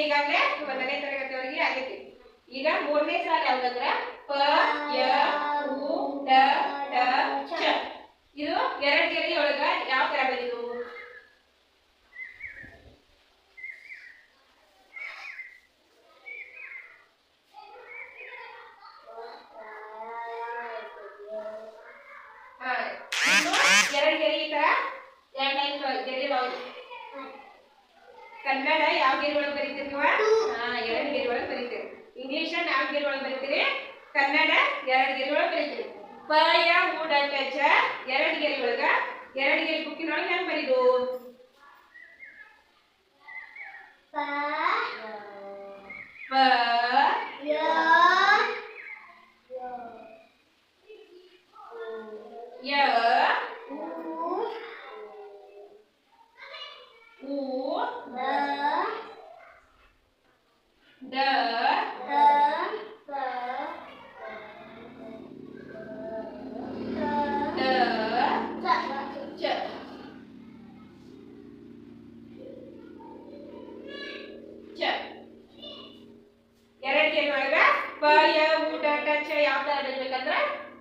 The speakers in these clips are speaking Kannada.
ಈಗಾಗಲೇ ಒಂದನೇ ತರಗತಿಯವರಿಗೆ ಆಗೈತಿ. ಈಗ ಮೂರನೇ ಸಾಲ ಯಾವ್ದಂದ್ರ ಪ, ಯ, ಉ, ಡ ಟ ಚ. ಇದು ಎರಡ್ ಗೆರೆ ಯಾವ ತರ ಬಂದಿದ್ದು ಹಾ ಇನ್ನು ಎರಡ್ ಗೆರೆ ಈ ತರ ಎರಡನೇ ಗೆರೆ ಒಳಗೆ ಕನ್ನಡ ಯಾವ ಗೆರೆ ಒಳಗೆ ಬರೀತೀರಿ ನೀವು ಹಾ ಎರಡು ಗೆರೆ ಒಳಗೆ ಬರೀತೀರಿ ಇಂಗ್ಲಿಷ್ ಯಾವ ಗೆರೆ ಒಳಗೆ ಬರೀತೀರಿ ಕನ್ನಡ ಎರಡು ಗೆರೆ ಒಳಗೆ ಬರೀತೀರಿ ಪ ಯ ಉ ಡ ಟ ಚ ಎರಡು ಗೆರೆ ಒಳಗ ಎರಡು ಗೆರೆ ಬುಕ್ಕಿನೊಳಗೆ ಹೆಂಗ್ ಬರೀದು ಪ ಯ ಉ ಡ ಟ ಚ ಚ ಎರಡು ಗೆರೆ ಒಳಗ ಪ ಯ ಉ ಡ ಟ ಚ ಯಾವ ತರ ಬರಿಬೇಕಂದ್ರ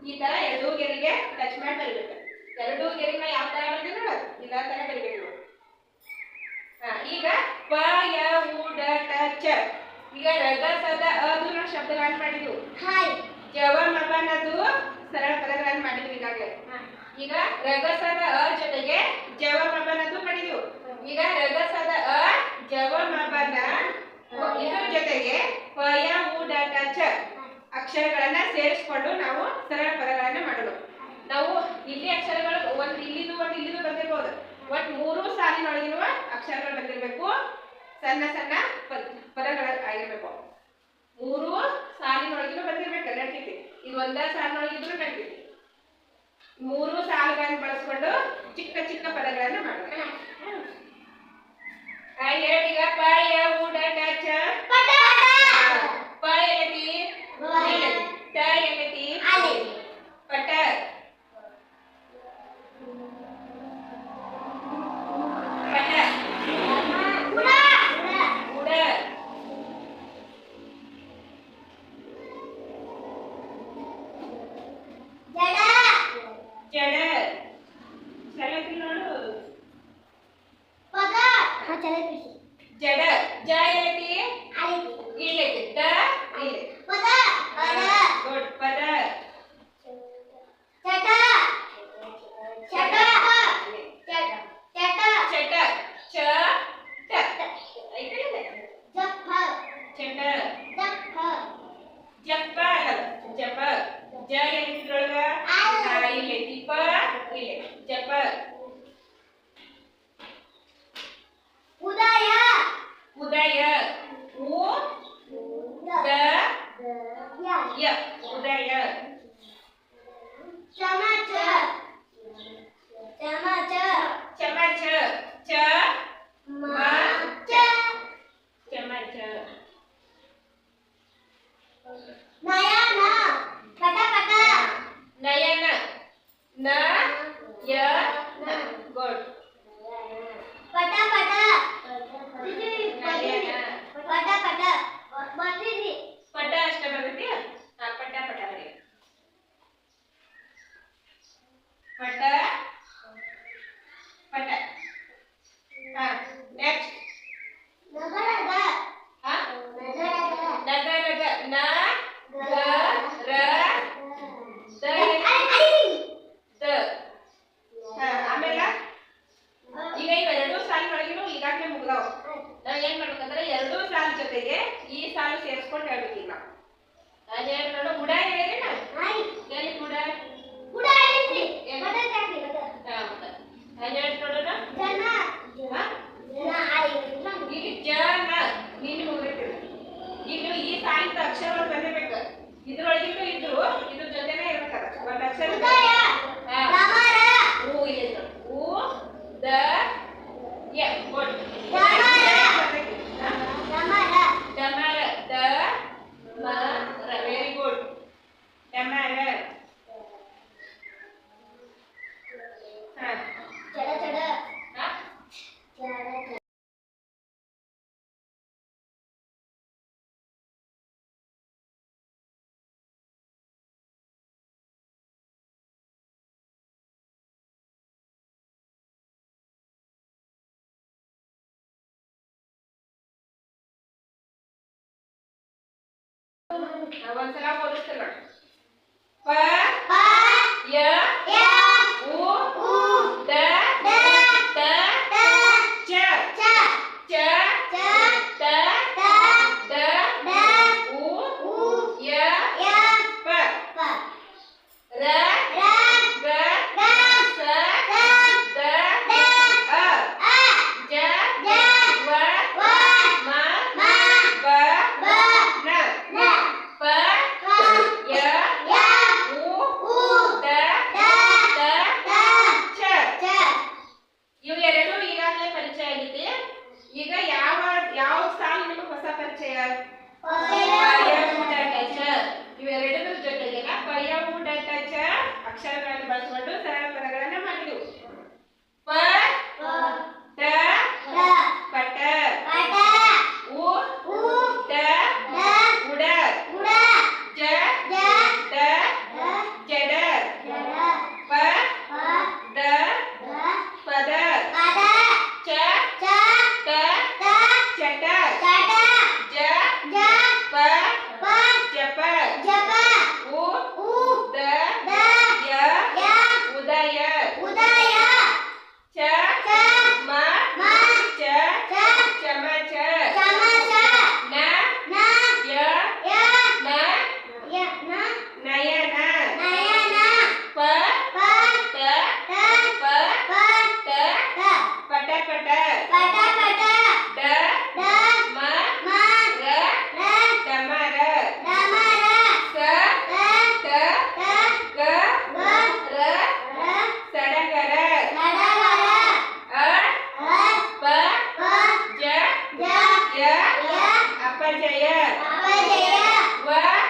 ಈ ತರ ಎರಡೂ ಗೆರೆಗೆ ಟಚ್ ಮಾಡಿ ಬರಿಬೇಕು ಎರಡೂ ಗೆರೆನ ಯಾವ ತರ ಬರ್ತೀವಿ ನೋಡು ಇದೇ ತರ ಬರಿಬೇಕು ನಾವು. ಹಾ, ಈಗ ಪ ಯ ಉ ಡ ಟ ಚ. ಈಗ ರಗಸದ ಅದು ನಾವು ಶಬ್ದಗಳನ್ನು ಮಾಡಿದ್ವು. ಜವ ಮಬನದು ಸರಳ ಪದಗಳನ್ನು ಮಾಡಿದ್ವಿ ಈಗಾಗಲೇ. ಈಗ ರಗಸದ ಅ ಜೊತೆಗೆ ಜವ ಮಬನದು ಮಾಡಿದ್ವು. ಈಗ ರಗಸದ ಅ ಜವ ಮಬನ ಇದರ ಜೊತೆಗೆ ಪ ಯ ಉ ಡ ಟ ಚ ಅಕ್ಷರಗಳನ್ನ ಸೇರಿಸ್ಕೊಂಡು ನಾವು ಸರಳ ಪದಗಳನ್ನ ಮಾಡೋದು. ನಾವು ಇಲ್ಲಿ ಅಕ್ಷರಗಳು ಒಂದ್ ಇಲ್ಲಿದು ಒಂದ್ ಇಲ್ಲಿದು ಬಂದಿರ್ಬೋದು ಒಟ್ ಮೂರು ಸಾಲಿನೊಳಗಿರುವ ಅಕ್ಷರಗಳು ಬಂದಿರಬೇಕು. ಸಣ್ಣ ಸಣ್ಣ ಪದ ಪದಗಳ ಆಗಿರ್ಬೇಕು ಮೂರು ಸಾಲಿನೊಳಗಿನೂ ಬಂದಿರ್ಬೇಕು ನಡ್ತೈತಿ ಇದು ಒಂದೇ ಸಾಲಿನೊಳಗಿದ್ರು ನಡ್ತೈತಿ ಮೂರು ಸಾಲುಗಳನ್ನು ಬಳಸ್ಕೊಂಡು ಚಿಕ್ಕ ಚಿಕ್ಕ ಪದಗಳನ್ನ ಮಾಡೋದು ಆ, ಹೇಳೀಗ ಪ ಯ ಉ ಟ ಚ Jada the yeah good ಒಂದ್ಸಲ ಹೋಲಿಸ್ತೀನಿ ನೋಡಿ ಪ ಯ ಉ Akshay Rani Bhattacharya over